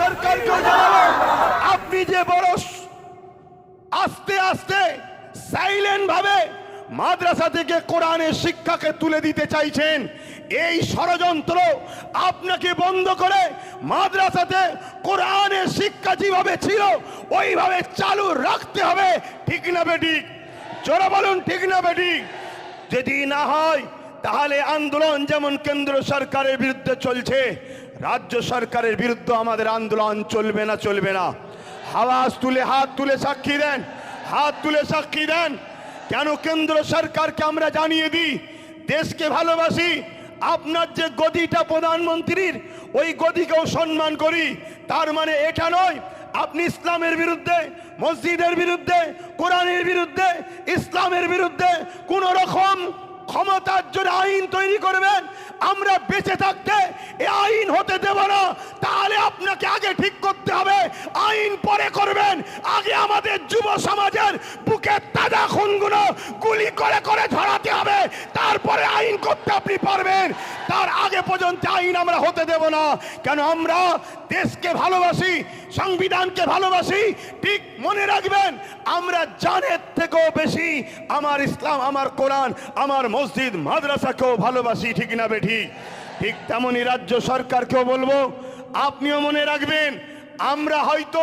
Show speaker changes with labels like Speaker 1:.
Speaker 1: সরকারকেও জানাব আপনি যে বড় আস্তে আস্তে সাইলেন্ট ভাবে মাদ্রাসা থেকে কোরআনের শিক্ষাকে তুলে দিতে চাইছেন, এই ষড়যন্ত্র আপনাকে বন্ধ করে মাদ্রাসাতে কোরআনের শিক্ষা যেভাবে ছিল, ওইভাবে চালু রাখতে হবে, ঠিক না বেঠিক জোরে বলুন, ঠিক না বেঠিক যদি না হয়, তাহলে আন্দোলন যেমন কেন্দ্র সরকারের বিরুদ্ধে চলছে রাজ্য সরকারের বিরুদ্ধে আমাদের আন্দোলন চলবে না চলবে না। হাওয়াজ তুলে, হাত তুলে সাক্ষী দেন, হাত তুলে সাক্ষী দেন। কেন কেন্দ্র সরকারকে আমরা জানিয়ে দিই, দেশকে ভালোবাসি, আপনার যে গদিটা প্রধানমন্ত্রীর, ওই গদিকেও সম্মান করি। তার মানে এটা নয়, আপনি ইসলামের বিরুদ্ধে, মসজিদের বিরুদ্ধে, কোরআনের বিরুদ্ধে, ইসলামের বিরুদ্ধে কোন রকম ক্ষমতার জন্য আইন তৈরি করবেন আমরা বেঁচে থাকতে এ আইন হতে দেব না। তাহলে আপনাকে আগে ঠিক করতে হবে। আইন পরে করবেন। আগে আমাদের যুব সমাজের বুকের তাজা খুনগুলো গুলি করে করে ঝরাতে হবে। তারপরে আইন করতে আপনি পারবেন। তার আগে পর্যন্ত আইন আমরা হতে দেব না। কেন আমরা দেশকে ভালোবাসি, সংবিধানকে ভালোবাসি, ঠিক মনে রাখবেন, আমরা জানের থেকেও বেশি আমার ইসলাম, আমার কোরআন, আমার মসজিদ, মাদ্রাসাকেও ভালোবাসি, ঠিক না বেঠি? ঠিক তেমনই রাজ্য সরকারকেও বলব, আপনিও মনে রাখবেন, আমরা হয়তো